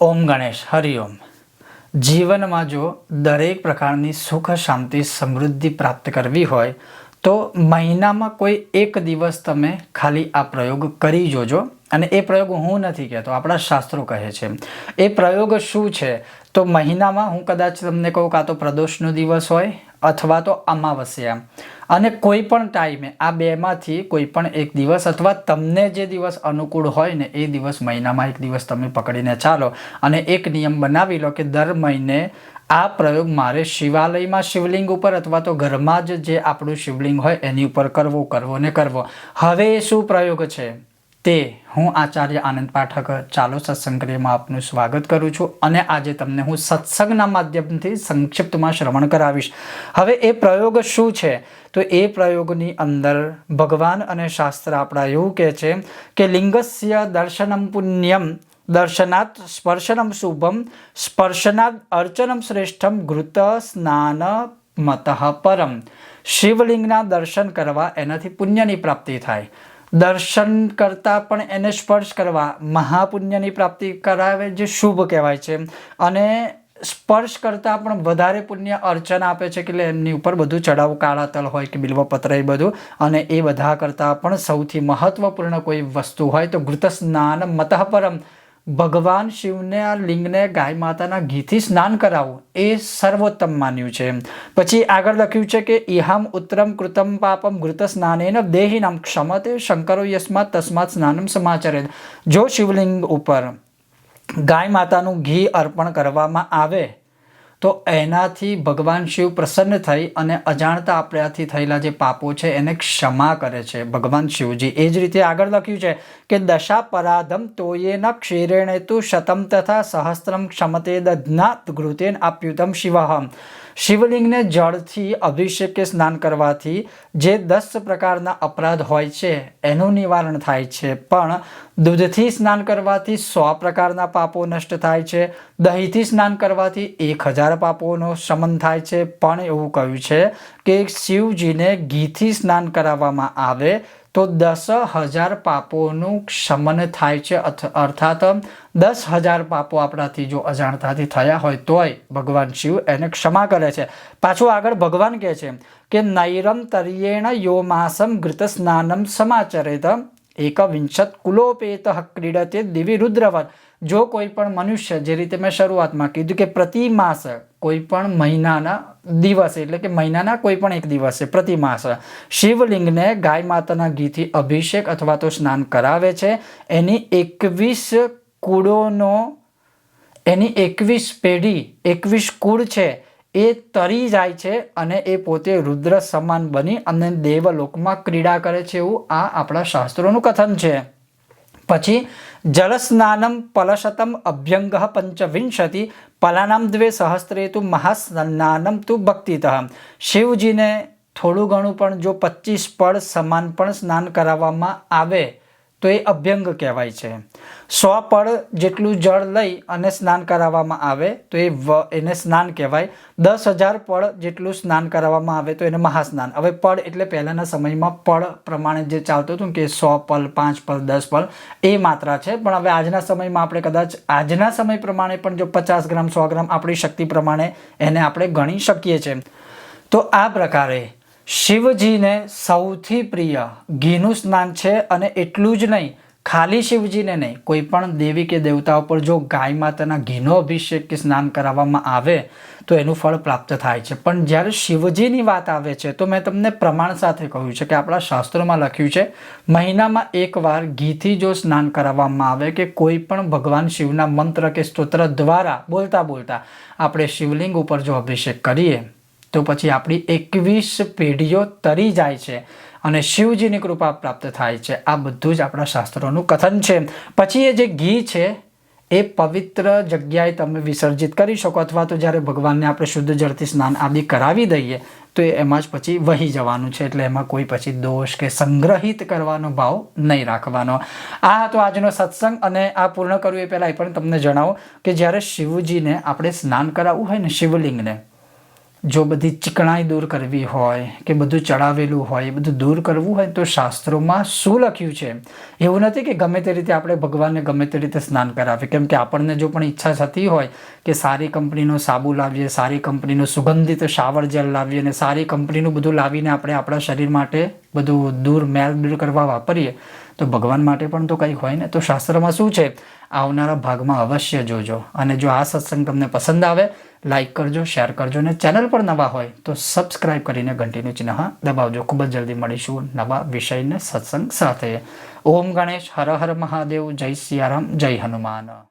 ઓમ ગણેશ હરિઓમ જીવનમાં જો દરેક પ્રકારની સુખ, શાંતિ, સમૃદ્ધિ પ્રાપ્ત કરવી હોય, તો મહિનામાં કોઈ એક દિવસ તમે ખાલી આ પ્રયોગ કરી જોજો. અને એ પ્રયોગ હું નથી કહેતો, આપણા શાસ્ત્રો કહે છે. એ પ્રયોગ શું છે? તો મહિનામાં હું કદાચ તમને કહું કાં તો પ્રદોષનો દિવસ હોય અથવા તો અમાવસ્યા. અને કોઈ પણ ટાઈમે, આ બેમાંથી કોઈ પણ એક દિવસ અથવા તમને જે દિવસ અનુકૂળ હોય ને, એ દિવસ મહિનામાં એક દિવસ તમે પકડીને ચાલો. અને એક નિયમ બનાવી લો કે દર મહિને આ પ્રયોગ મારે શિવાલયમાં શિવલિંગ ઉપર અથવા તો ઘરમાં જ જે આપણું શિવલિંગ હોય, એની ઉપર કરવો કરવો ને કરવો. હવે શું પ્રયોગ છે? તે હું આચાર્ય આનંદ પાઠક ચાલો સત્સંગમાં આપનું સ્વાગત કરું છું અને આજે તમને હું સત્સંગના માધ્યમથી સંક્ષિપ્તમાં શ્રવણ કરાવીશ. હવે એ પ્રયોગ શું છે? તો એ પ્રયોગની અંદર ભગવાન અને શાસ્ત્ર આપણા એવું કહે છે કે લિંગસ્ય દર્શનમ પુણ્યમ, દર્શનાત સ્પર્શનમ શુભમ, સ્પર્શનાદ અર્ચનમ શ્રેષ્ઠમ, ઘૃત સ્નાન મત પરમ. શિવલિંગના દર્શન કરવા એનાથી પુણ્યની પ્રાપ્તિ થાય. દર્શન કરતાં પણ એને સ્પર્શ કરવા. મહાપુણ્યની પ્રાપ્તિ કરાવે જે શુભ કહેવાય છે. અને સ્પર્શ કરતાં પણ વધારે પુણ્ય અર્ચન આપે છે કે એમની ઉપર બધું ચડાવ કાળા તલ હોય કે બિલ્વપત્ર એ બધું. અને એ બધા કરતાં પણ સૌથી મહત્વપૂર્ણ કોઈ વસ્તુ હોય તો ઘૃત સ્નાન મતઃ પરમ ભગવાન શિવને આ લિંગને ગાય માતાના ઘીથી સ્નાન કરાવવું એ સર્વોત્તમ માન્યું છે. પછી આગળ લખ્યું છે કે ઇહામ ઉત્તરમ કૃતમ પાપમ ઘૃત સ્નાનેન દેહિનામ ક્ષમતે શંકરો યસ્માત તસ્માત સ્નાનમ સમાચરે જો શિવલિંગ ઉપર ગાય માતાનું ઘી અર્પણ કરવામાં આવે તો એનાથી ભગવાન શિવ પ્રસન્ન થઈ અને અજાણતા આપણાથી થયેલા જે પાપો છે, એને ક્ષમા કરે છે ભગવાન શિવજી. એ જ રીતે આગળ લખ્યું છે કે દશા પરાધમ તોયેન ક્ષીરેણે તું શતમ તથા સહસ્ત્રમ ક્ષમતે દધ્નાત ઘૃતેન આપ્યુતમ શિવહમ શિવલિંગને જળથી અભિષેક સ્નાન કરવાથી જે દસ પ્રકારના અપરાધ હોય છે, એનું નિવારણ થાય છે. પણ દૂધથી સ્નાન કરવાથી સો પ્રકારના પાપો નષ્ટ થાય છે. દહીંથી સ્નાન કરવાથી એક હજાર પાપોનો શમન થાય છે. પણ એવું કહ્યું છે કે શિવજીને ઘીથી સ્નાન કરાવવામાં આવે તો દસ હજાર પાપોનું શમન થાય છે અર્થ- અર્થાત દસ હજાર પાપો આપણાથી જો અજાણતાથી થયા હોય તોય ભગવાન શિવ એને ક્ષમા કરે છે. પાછું આગળ ભગવાન કહે છે કે નૈરમ તર્યેણ યો માસમ ઘૃત સ્નાનમ સમાચરેત એકવિંશત કુલોપેત ક્રીડતે દેવી રુદ્રવત જો કોઈ પણ મનુષ્ય, જે રીતે મેં શરૂઆતમાં કીધું કે પ્રતિ માસ કોઈ પણ મહિનાના દિવસે, એટલે કે મહિનાના કોઈ પણ એક દિવસે, પ્રતિ માસ, શિવલિંગને ગાય માતાના ઘીથી અભિષેક અથવા તો સ્નાન કરાવે છે. એની એકવીસ કુળોનો, એની એકવીસ પેઢી, એકવીસ કુળ છે, એ તરી જાય છે અને એ પોતે રુદ્ર સમાન બની અને દેવલોકમાં ક્રીડા કરે છે એવું આ આપણા શાસ્ત્રોનું કથન છે. પછી જલસ્નાનમ પલશતમ અભ્યંગ પંચવિંશતિ પલાનામ દ્વે સહસ્ત્રે તું મહાસ્નાનમ તું ભક્તિત શિવજીને થોડું ઘણું પણ જો પચીસ પળ સમાન પણ સ્નાન કરાવવામાં આવે તો એ અભ્યંગ કહેવાય છે. સો પળ જેટલું જળ લઈ અને સ્નાન કરાવવામાં આવે તો એ વ, એને સ્નાન કહેવાય. દસ હજાર પળ જેટલું સ્નાન કરાવવામાં આવે તો એને મહાસ્નાન. હવે પળ એટલે પહેલાંના સમયમાં પળ પ્રમાણે જે ચાલતું હતું કે સો પલ પાંચ પલ દસ પલ એ માત્રા છે. પણ હવે આજના સમયમાં આપણે કદાચ, આજના સમય પ્રમાણે પણ જો પચાસ ગ્રામ, સો ગ્રામ આપણી શક્તિ પ્રમાણે એને આપણે ગણી શકીએ છીએ. તો આ પ્રકારે શિવજીને સૌથી પ્રિય, ઘીનું સ્નાન છે અને એટલું જ નહીં, ખાલી શિવજીને નહીં, કોઈ પણ દેવી કે દેવતાઓ પર જો ગાય માતાના ઘીનો અભિષેક કે સ્નાન કરાવવામાં આવે, તો એનું ફળ પ્રાપ્ત થાય છે. પણ જ્યારે શિવજીની વાત આવે છે, તો મેં તમને પ્રમાણ સાથે કહ્યું છે કે આપણા શાસ્ત્રોમાં લખ્યું છે, મહિનામાં એકવાર ઘીથી જો સ્નાન કરાવવામાં આવે કે કોઈ પણ ભગવાન શિવના મંત્ર કે સ્તોત્ર દ્વારા બોલતા બોલતા આપણે શિવલિંગ ઉપર જો અભિષેક કરીએ તો પછી આપણી એકવીસ પેઢીઓ તરી જાય છે અને શિવજીની કૃપા પ્રાપ્ત થાય છે. આ બધું જ આપણા શાસ્ત્રોનું કથન છે. પછી એ જે ઘી છે, એ પવિત્ર જગ્યાએ તમે વિસર્જિત કરી શકો અથવા તો જ્યારે ભગવાનને આપણે શુદ્ધ જળથી સ્નાન આદિ કરાવી દઈએ, તો એમાં જ પછી વહી જવાનું છે. એટલે એમાં કોઈ પછી દોષ કે સંગ્રહિત કરવાનો ભાવ નહીં રાખવાનો. આ હતો આજનો સત્સંગ અને આ પૂર્ણ કરવું એ પહેલાં એ પણ તમને જણાવું કે જ્યારે શિવજીને આપણે સ્નાન કરાવવું હોય ને શિવલિંગને જો બધી ચીકણાઈ દૂર કરવી હોય કે બધું ચડાવેલું હોય, એ બધું દૂર કરવું હોય તો શાસ્ત્રોમાં શું લખ્યું છે? એવું નથી કે ગમે તે રીતે આપણે ભગવાનને ગમે તે રીતે સ્નાન કરાવીએ. કેમ કે આપણને જો પણ ઈચ્છા થતી હોય કે સારી કંપનીનો સાબુ લાવીએ, સારી કંપનીનું સુગંધિત શાવર જેલ લાવીએ અને સારી કંપનીનું બધું લાવીને આપણે આપણા શરીર માટે બધું દૂર મેલ દૂર કરવા વાપરીએ, તો ભગવાન માટે પણ તો કંઈ હોય ને. તો શાસ્ત્રમાં શું છે? આવનારા ભાગમાં અવશ્ય જોજો. અને જો આ સત્સંગ તમને પસંદ આવે લાઈક કરજો, શેર કરજો અને ચેનલ પર નવા હોય તો સબસ્ક્રાઇબ કરીને ઘંટીનું ચિહ્ન દબાવજો. ખૂબ જ જલ્દી મળીશું નવા વિષયને સત્સંગ સાથે. ઓમ ગણેશ, હર હર મહાદેવ, જય સિયારામ, જય હનુમાન.